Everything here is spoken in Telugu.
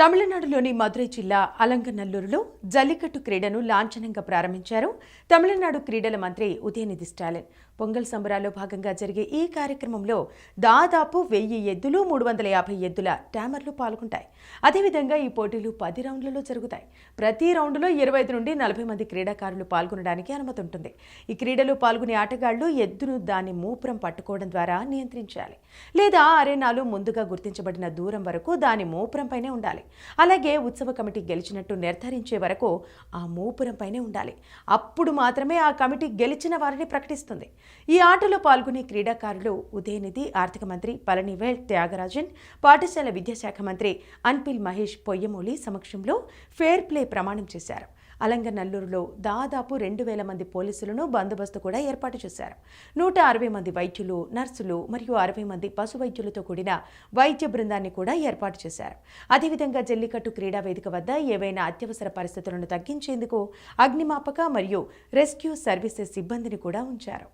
తమిళనాడులోని మదురై జిల్లా అలంగనల్లూరులో జల్లికట్టు క్రీడను లాంఛనంగా ప్రారంభించారు. తమిళనాడు క్రీడల మంత్రి ఉదయనిధి స్టాలిన్. పొంగల్ సంబరాల్లో భాగంగా జరిగే ఈ కార్యక్రమంలో దాదాపు వెయ్యి ఎద్దులు మూడు వందల యాభై ఎద్దుల ట్యామర్లు పాల్గొంటాయి. అదేవిధంగా ఈ పోటీలు పది రౌండ్లలో జరుగుతాయి. ప్రతి రౌండ్లో ఇరవై ఐదు నుండి నలభై మంది క్రీడాకారులు పాల్గొనడానికి అనుమతి ఉంటుంది. ఈ క్రీడలో పాల్గొనే ఆటగాళ్ళు ఎద్దును దాని మూపురం పట్టుకోవడం ద్వారా నియంత్రించాలి. లేదా అరేనాలు ముందుగా గుర్తించబడిన దూరం వరకు దాని మూపురంపైనే ఉండాలి. అలాగే ఉత్సవ కమిటీ గెలిచినట్టు నిర్ధారించే వరకు ఆ మూపురంపైనే ఉండాలి. అప్పుడు మాత్రమే ఆ కమిటీ గెలిచిన వారిని ప్రకటిస్తుంది. ఈ ఆటలో పాల్గొనే క్రీడాకారులు ఉదయనిధి ఆర్థిక మంత్రి పళనివేల్ త్యాగరాజన్ పాఠశాల విద్యాశాఖ మంత్రి అన్పిల్ మహేష్ పొయ్యమూలి సమక్షంలో ఫేర్ ప్లే ప్రమాణం చేశారు. అలంగనల్లూరులో దాదాపు రెండు వేల మంది పోలీసులను బందోబస్తు కూడా ఏర్పాటు చేశారు. నూట అరవై మంది వైద్యులు నర్సులు మరియు అరవై మంది పశు వైద్యులతో కూడిన వైద్య బృందాన్ని కూడా ఏర్పాటు చేశారు. అదేవిధంగా జల్లికట్టు క్రీడా వేదిక వద్ద ఏవైనా అత్యవసర పరిస్థితులను తగ్గించేందుకు అగ్నిమాపక మరియు రెస్క్యూ సర్వీసెస్ సిబ్బందిని కూడా ఉంచారు.